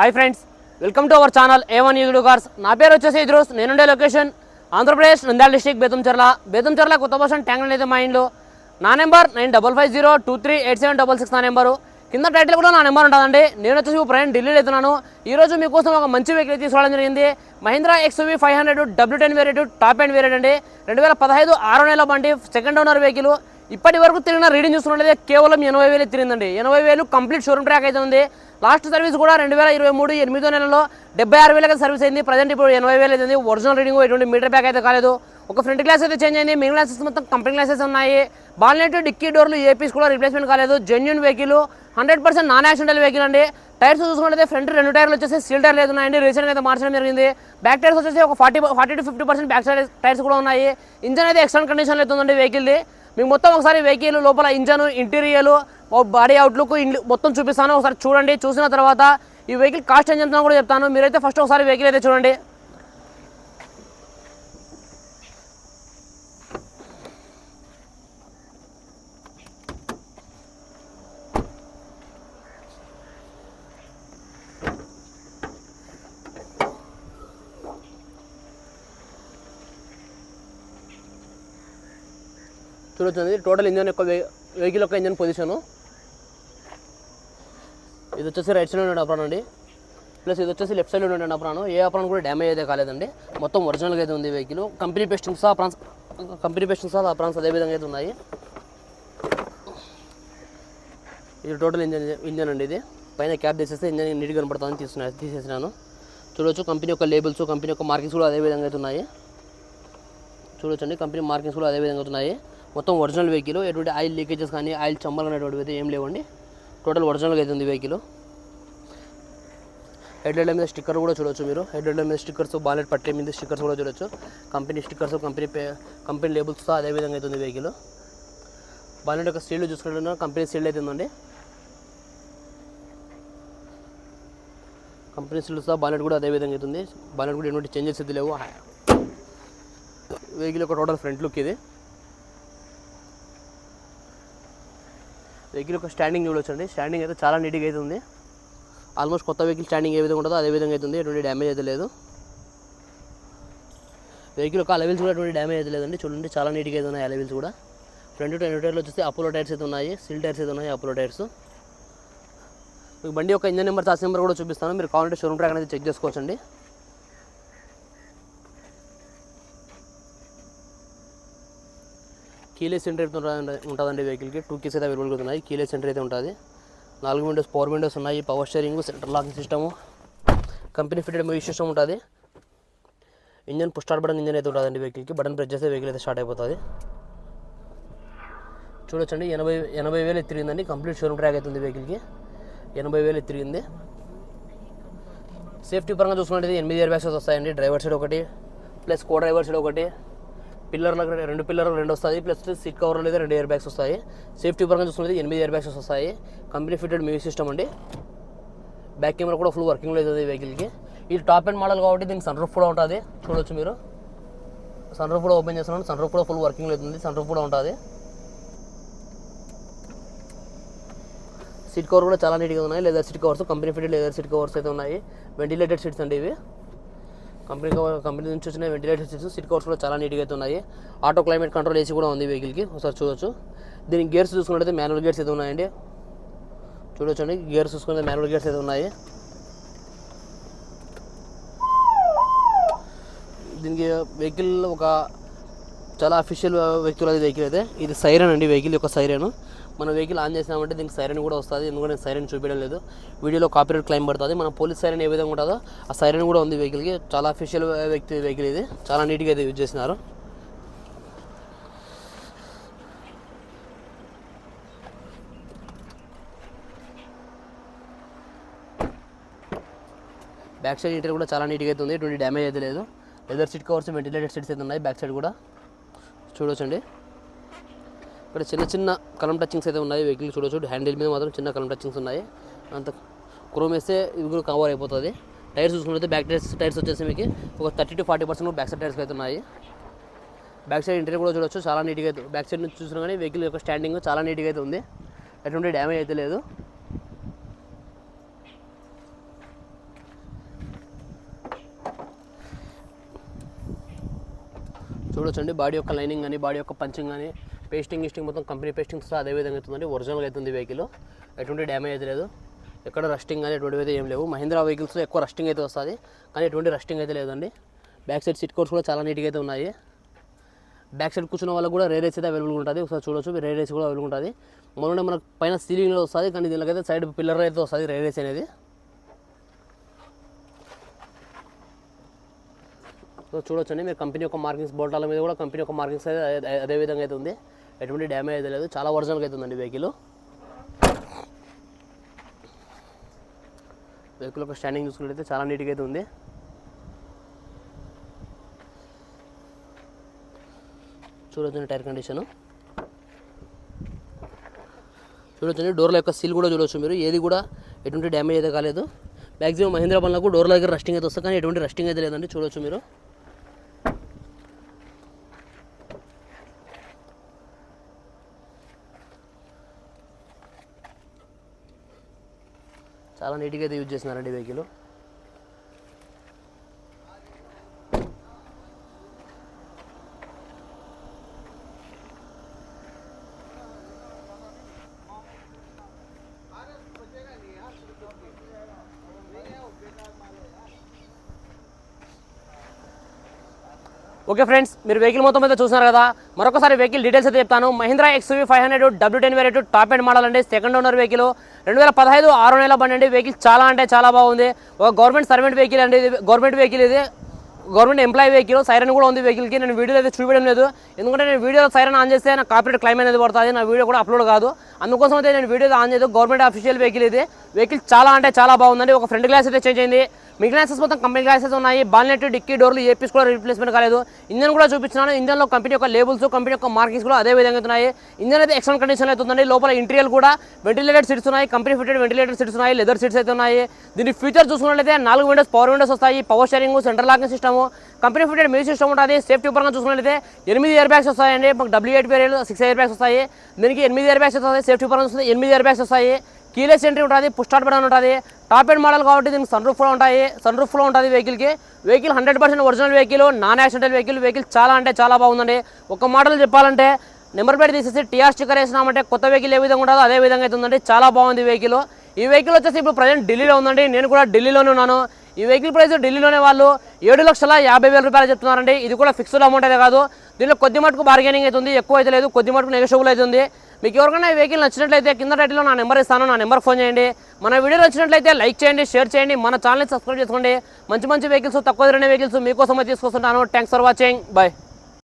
Hi friends welcome to our channel A one యూడు cars నా పేరు వచ్చేసి ఇద్రోస్. నేనుండే లొకేషన్ ఆంధ్రప్రదేశ్ నంద్యాల డిస్టిక్ బేతంచెర్ల బేతంచెర్ల కొత్త బస్ ట్యాంక్ అయితే మా ఇంట్లో నా number nine double five zero two three eight seven double six నా నెంబరు. కింద టైటిల్ కూడా నా నెంబర్ ఉంటుందండి. నేను వచ్చేసి ప్రయాణం ఢిల్లీలో వెళ్తున్నాను. ఈరోజు మీకోసం ఒక మంచి వెహికల్ తీసుకోవడం జరిగింది. Mahindra XUV five hundred W ten variant top and variant అండి. రెండు వేల పదహైదు ఆరో నెల బండి సెకండ్ ఓనర్ వెహికల్ ఇప్పటి వరకు తిరిగిన రీడింగ్ చూసుకున్నట్లయితే కేవలం ఎనభై వేలు తిరిగిందండి. ఎనభై వేలు కంప్లీట్ షోరూమ్ ట్రాక్ అయితే ఉంది. లాస్ట్ సర్వీస్ కూడా రెండు వేల ఇరవై మూడు ఎనిమిదో నెలలో డెబ్బై ఆరు వేలకి సర్వీస్ అయింది. ప్రజెంట్ ఇప్పుడు ఎనభై వేలు అయింది ఒరిజినల్ రీడింగ్ ఎటువంటి మీటర్ బ్యాక్ అయితే కాలేదు. ఒక ఫ్రంట్ గ్లాస్ అయితే చేంజ్ అయింది. మిగిలిన గ్లాసెస్ మొత్తం కంపెనీ గ్లాసెస్ ఉన్నాయి. బాల్నెట్ డిక్కీ డోర్లు ఏపీస్ కూడా రిప్లేస్మెంట్ కాలేదు. Genuine vehicle hundred percent non accidental vehicle అండి. టైర్స్ చూసుకుంటే ఫ్రంట్ రెండు టైర్లు వచ్చేసి సీల్ టైర్లు అయితే ఉన్నాయండి. రీసెంట్గా అయితే మార్చడం జరిగింది. బ్యాక్ టైర్స్ వచ్చేసి ఒక forty forty to fifty percent back side tyres కూడా ఉన్నాయి. ఇంజన్ అయితే ఎక్సలెంట్ కండిషన్లో అయితే ఉందండి వెహికల్ది మీకు మొత్తం ఒకసారి వెహికల్ లోపల ఇంజన్ ఇంటీరియర్ బాడీ అవుట్లుక్ మొత్తం చూపిస్తాను. ఒకసారి చూడండి. చూసిన తర్వాత ఈ వెహికల్ కాస్ట్ ఏం కూడా చెప్తాను. మీరైతే ఫస్ట్ ఒకసారి వెహికల్ అయితే చూడండి. చూడొచ్చు టోటల్ ఇంజన్ యొక్క వెహికల్ యొక్క ఇంజన్ పొజిషను ఇది వచ్చేసి రైట్ సైడ్ ఉండే అప్రాన్ అండి. ప్లస్ ఇది వచ్చేసి లెఫ్ట్ సైడ్ ఉండే అప్రాన్. ఏ అప్రాన్ కూడా డ్యామేజ్ అయితే కాలేదండి. మొత్తం ఒరిజినల్గా అయితే ఉంది vehicle company pastings aprons company pastings aprons అదే విధంగా అయితే ఉన్నాయి. ఇది టోటల్ ఇంజన్ ఇంజన్ అండి ఇది. పైన క్యాప్ తీసేస్తే ఇంజన్ నీట్గా కనపడుతుందని తీసుకున్నా తీసేసినాను. చూడొచ్చు కంపెనీ యొక్క లేబుల్స్ కంపెనీ యొక్క మార్కింగ్స్ కూడా అదే విధంగా అయితే ఉన్నాయి. చూడొచ్చండి కంపెనీ మార్కింగ్స్ కూడా అదే విధంగా ఉన్నాయి. మొత్తం ఒరిజినల్ వెహికల్ ఎటువంటి ఆయిల్ లీకేజెస్ కానీ ఆయిల్ చమ్మలు అనేటువంటివి అయితే ఏం లేవండి. టోటల్ ఒరిజినల్గా అయితే ఉంది వెహికల్. హెడ్లైట్ల మీద స్టిక్కర్ కూడా చూడొచ్చు మీరు. హెడ్లైట్ల మీద స్టిక్కర్స్ బాలెట్ పట్టే మీద స్టిక్కర్స్ కూడా చూడొచ్చు. కంపెనీ స్టిక్కర్స్ కంపెనీ పే కంపెనీ లేబుల్స్తో అదే విధంగా అయితే ఉంది వెహికల్. బాలెట్ యొక్క స్టీల్ చూసుకుంటున్నా కంపెనీ స్టీల్ అయితే ఉందండి. కంపెనీ స్టీల్స్తో బాలెట్ కూడా అదే విధంగా అవుతుంది బాలెట్ కూడా ఎటువంటి చేంజెస్ అయితే లేవు. వెహికల్ యొక్క టోటల్ ఫ్రంట్ లుక్ ఇది. వెహికల్ యొక్క స్టాండింగ్ చూడొచ్చండి. స్టాండింగ్ అయితే చాలా నీట్గా అయితే ఉంది. ఆల్మోస్ట్ కొత్త వెహికల్ స్టాండింగ్ ఏ విధంగా ఉంటుందో అదే విధంగా అయితే ఉంది. ఎటువంటి డ్యామేజ్ అయితే లేదు. వెహికల్ యొక్క అలవిల్స్ కూడా ఎటువంటి డ్యామేజ్ అయితే లేదండి. చూడండి చాలా నీట్గా అయితే ఉన్నాయి అలవిల్స్ కూడా. ఫ్రంట్ టెన్ టైర్లు వచ్చేసి అపోలో టైర్స్ అయితే ఉన్నాయి. సిల్ టైర్స్ అయితే ఉన్నాయి అపోలో టైర్స్ మీకు బండి యొక్క ఇంజన్ నెంబర్ చార్జ్ నెంబర్ కూడా చూపిస్తాను. మీరు కావాలంటే షోరూమ్ ట్రాక్ అనేది చెక్ చేసుకోవచ్చండి. కీలెస్ సెంటర్ అయితే ఉంటుందండి వెహికల్కి. టూ కీస్ అయితే అవైలబుల్గా ఉన్నాయి. కీలెస్ సెంటర్ అయితే ఉంటుంది. నాలుగు విండోస్ పవర్ విండోస్ ఉన్నాయి. Power steering center locking system company fitted music system ఉంటుంది. Engine push start button engine అయితే ఉంటుందండి వెహికల్కి. బటన్ ప్రెస్ చేస్తే వెహికల్ అయితే స్టార్ట్ అయిపోతుంది. చూడొచ్చండి. ఎనభై ఎనభై వేలు తిరిగిందండి కంప్లీట్ షోరూమ్ ట్రాక్ అవుతుంది వెహికల్కి. ఎనభై వేలు తిరిగింది సేఫ్టీ పరంగా చూసుకున్నట్టు ఎనిమిది ఇయర్ బ్యాగ్స్ వస్తాయండి. డ్రైవర్ సైడ్ ఒకటి ప్లస్ కో డ్రైవర్ సైడ్ ఒకటి. పిల్లర్లకు రెండు పిల్లర్లు రెండు వస్తాయి ప్లస్ సీట్ కవర్ లేదా రెండు ఇయర్ బ్యాగ్స్ వస్తాయి. సేఫ్టీ పరంగా చూసుకుంటే ఎనిమిది ఇయర్ బ్యాగ్స్ వస్తాయి. కంపెనీ ఫిటెడ్ మ్యూజిక్ సిస్టమ్ అండి. బ్యాక్ కెమెరా కూడా ఫుల్ వర్కింగ్లో అవుతుంది వెహికల్కి ఇది టాప్ అండ్ మోడల్ కాబట్టి దీనికి సన్ రూఫ్ కూడా ఉంటుంది. చూడొచ్చు మీరు. సన్ రూఫ్ కూడా ఓపెన్ చేస్తున్నాను. సన్ రూఫ్ కూడా ఫుల్ వర్కింగ్లో అవుతుంది. సన్ రూఫ్ కూడా ఉంటుంది. సీట్ కవర్ కూడా చాలా నీట్గా ఉన్నాయి. Leather seat covers company fitted leather seat covers అయితే ఉన్నాయి. వెంటిలేటెడ్ సీట్స్ అండి ఇవి. కంపెనీ కంపెనీ నుంచి వచ్చిన వెంటిలేటర్ సీట్స్ సీట్ కవర్స్ కూడా చాలా నీట్గా అయితే ఉన్నాయి. ఆటో క్లైమేట్ కంట్రోల్ ఏసీ కూడా ఉంది వెహికల్కి ఒకసారి చూడొచ్చు. దీనికి గేర్స్ చూసుకున్నట్టయితే మాన్యువల్ గేర్స్ అయితే ఉన్నాయండి. చూడొచ్చండి. గేర్స్ చూసుకుంటే మాన్యువల్ గేర్స్ అయితే ఉన్నాయి. దీనికి వెహికల్ ఒక చాలా అఫీషియల్ వెహికల్ uh, అది వెహికల్ అయితే. ఇది సైరన్ అండి వెహికల్ యొక్క సైరన్ మన వెహికల్ ఆన్ చేసినామంటే దీనికి సైరన్ కూడా వస్తుంది. ఎందుకంటే నేను సైరన్ చూపించడం లేదు. వీడియోలో కాపీరైట్ క్లైమ్ పడుతుంది. మన పోలీస్ సైరన్ ఏ విధంగా ఉంటుందో ఆ సైరన్ కూడా ఉంది వెహికల్కి చాలా అఫీషియల్ uh, వ్యక్తి వెహికల్ ఇది. చాలా నీట్గా అయితే యూజ్ చేసినారు. బ్యాక్ సైడ్ ఇంటర్ కూడా చాలా నీట్గా అయితే ఉంది. ఎటువంటి డ్యామేజ్ అయితే లేదు. Leather seat covers ventilated seats అయితే ఉన్నాయి. బ్యాక్ సైడ్ కూడా. చూడొచ్చండి. ఇక్కడ చిన్న చిన్న కలం టచింగ్స్ అయితే ఉన్నాయి వెహికల్ చూడొచ్చు. హ్యాండిల్ మీద మాత్రం చిన్న కలం టచింగ్స్ ఉన్నాయి. అంత క్రోమ్ వేస్తే ఇవి కూడా కవర్ అయిపోతుంది. టైర్స్ చూసుకుంటే బ్యాక్ టైర్స్ టైర్స్ వచ్చేసి మీకు ఒక thirty to forty percent back side tyres అయితే ఉన్నాయి. బ్యాక్ సైడ్ ఇంటీరియర్ కూడా చూడొచ్చు చాలా నీట్గా అయితే బ్యాక్ సైడ్ నుంచి చూసినా కానీ వెహికల్ యొక్క స్టాండింగ్ చాలా నీట్గా అయితే ఉంది. ఎటువంటి డ్యామేజ్ అయితే లేదు. చూడొచ్చండి. బాడీ యొక్క లైనింగ్ కానీ బాడీ యొక్క పంచింగ్ కానీ పేస్టింగ్ గిస్టింగ్ మొత్తం కంపెనీ పేస్టింగ్ వస్తే అదే విధంగా అవుతుందండి. ఒరిజినల్గా అవుతుంది వెహికల్. ఎటువంటి డ్యామేజ్ అయితే లేదు. ఎక్కడ రస్టింగ్ కానీ ఎటువంటి అయితే ఏం లేవు. మహీంద్రా వెహికల్స్లో ఎక్కువ రస్టింగ్ అయితే వస్తుంది. కానీ ఎటువంటి రస్టింగ్ అయితే లేదండి. బ్యాక్ సైడ్ సీట్ కోర్స్ కూడా చాలా నీట్గా అయితే ఉన్నాయి. బ్యాక్ సైడ్ కూర్చున్న వాళ్ళకి కూడా రేర్ అయితే అవైలబుల్ ఉంటుంది. ఒకసారి చూడొచ్చు. రేర్ ఏసీ కూడా అవైలబుల్ ఉంటుంది. మొన్న మనకు పైన సీలింగ్లో వస్తుంది. కానీ దీనికైతే సైడ్ పిల్లర్ అయితే వస్తుంది రేర్ అనేది. సో చూడొచ్చండి. మీరు కంపెనీ యొక్క మార్కింగ్స్ బోటాల మీద కూడా కంపెనీ యొక్క మార్కింగ్స్ అయితే అదే- విధంగా అయితే ఉంది. ఎటువంటి డ్యామేజ్ అయితే లేదు. చాలా ఒరిజినల్గా అయితే ఉందండి వెహికల్ వెహికల్ యొక్క స్టాండింగ్ చూసుకున్నట్లయితే చాలా నీట్గా అయితే ఉంది. చూడొచ్చండి టైర్ కండిషన్. చూడొచ్చండి. డోర్ల యొక్క సీల్ కూడా చూడొచ్చు మీరు. ఏది కూడా ఎటువంటి డ్యామేజ్ అయితే కాలేదు. మ్యాక్సిమం మహేంద్ర బండ్లకు డోర్ల దగ్గర రస్టింగ్ అయితే వస్తుంది. కానీ ఎటువంటి రస్టింగ్ అయితే లేదండి. చూడొచ్చు మీరు. చాలా నీట్గా అయితే యూజ్ చేస్తున్నారండి వెహికల్ ఓకే ఫ్రెండ్స్ మీరు వెహికల్ మొత్తం అయితే చూసినారు కదా. మరొకసారి వెహికల్ డీటెయిల్స్ అయితే చెప్తాను. Mahindra XUV five hundred W ten variant top and model అండి. సెకండ్ ఓనర్ వెహికల్ రెండు వేల పదహైదు ఆరు నెలల బండి అండి. వెహికల్ చాలా అంటే చాలా బాగుంది. ఒక గవర్నమెంట్ సర్వెంట్ వెహికల్ అండి ఇది. గవర్నమెంట్ వెహికల్ ఇది. గవర్నమెంట్ ఎంప్లాయీ వెహికల్ సైరన్ కూడా ఉంది వెహికల్కి నేను వీడియో అయితే చూపించడం లేదు. ఎందుకంటే నేను వీడియోలో సైరన్ ఆన్ చేస్తే నాకు కాపీరేట్ క్లైమ్ అనేది పడుతుంది. నా వీడియో కూడా అప్లోడ్ కాదు. అందుకోసం అయితే నేను వీడియో ఆన్ చేయదు. గవర్నమెంట్ అఫీషియల్ వెహికల్ ఇది. వెహికల్ చాలా అంటే చాలా బాగుందండి. ఒక ఫ్రంట్ గ్లాస్ అయితే చేంజ్ అయింది. మిగిలిన మొత్తం కంపెనీ గ్లాసెస్ ఉన్నాయి. బాల్నెట్ డిక్కీ డోర్లు ఏపీస్ కూడా రీప్లేస్మెంట్ కాలేదు. ఇంజన్ కూడా చూపించినాను ఇంజన్లో కంపెనీ యొక్క లేబుల్స్ కంపెనీ యొక్క మార్కింగ్స్ కూడా అదే విధంగా ఉన్నాయి. ఇంజన్ అయితే ఎక్సలెంట్ కండిషన్ అవుతుందండి లోపల ఇంటీరియర్ కూడా వెంటిలేటెడ్ సీట్స్ ఉన్నాయి. కంపెనీ ఫిటెడ్ వెంటిలేటెడ్ సీట్స్ ఉన్నాయి. లెదర్ సీట్స్ అయితే ఉన్నాయి. దీని ఫీచర్ చూసుకున్నట్లయితే నాలుగు విండోస్ పవర్ విండోస్ వస్తాయి. Power steering center locking system company fitted music system ఉంటుంది. సేఫ్టీ పరంగా చూసుకున్నట్లయితే ఎనిమిది ఇయర్ బ్యాగ్స్ వస్తాయండి. మాకు డబ్ల్యూ ఎయిట్ వేరియల్ సిక్స్ ఇయర్ బ్యాగ్స్ వస్తాయి. దీనికి ఎనిమిది ఇయర్ బ్యాగ్స్ వస్తాయి. సేఫ్టీ పరంగా చూస్తే ఎనిమిది ఇయర్ బ్యాగ్స్ వస్తాయి. కీలెస్ ఎంట్రీ ఉంటుంది పుష్టార్ట్ బటన్ ఉంటుంది. టాప్ ఎండ్ మోడల్ కాబట్టి దీనికి సన్ రూఫ్ ఉంటాయి. సన్ రూఫ్ ఉంటుంది వెహికల్కి vehicle hundred percent original vehicle non accidental vehicle vehicle చాలా అంటే చాలా బాగుందండి. ఒక మోడల్ చెప్పాలంటే నెంబర్ ప్లేట్ తీసేసి టీఆర్ స్టిక్కర్ వేసినామంటే కొత్త వెహికల్ ఏ విధంగా ఉంటుందో అదే విధంగా అవుతుందండి చాలా బాగుంది వెహికల్ ఈ వెహికల్ వచ్చేసి ఇప్పుడు ప్రజెంట్ ఢిల్లీలో ఉందండి. నేను కూడా ఢిల్లీలోనే ఉన్నాను. ఈ వెహికల్ ప్రైస్ ఢిల్లీలోనే వాళ్ళు ఏడు లక్షల యాభై వేల రూపాయలు చెప్తున్నారండి. ఇది కూడా ఫిక్స్డ్ అమౌంట్ అయితే కాదు. దీనిలో కొద్ది మటుకు బార్గెనింగ్ అవుతుంది ఎక్కువ అయితే లేదు. కొద్ది మటుకు నెగోషియబుల్ అవుతుంది మీకు ఎవరికైనా ఈ వెహికల్ నచ్చినట్లయితే కింద టైటిల్లో నా నెంబర్ ఇస్తాను నా నెంబర్ ఫోన్ చేయండి. మన వీడియో నచ్చినట్లయితే లైక్ చేయండి షేర్ చేయండి. మన ఛానల్ని సబ్స్క్రైబ్ చేసుకోండి. మంచి మంచి వెహికల్స్ తక్కువ ధరనే వెహికల్స్ మీకోసం తీసుకొస్తుంటాను. Thanks for watching bye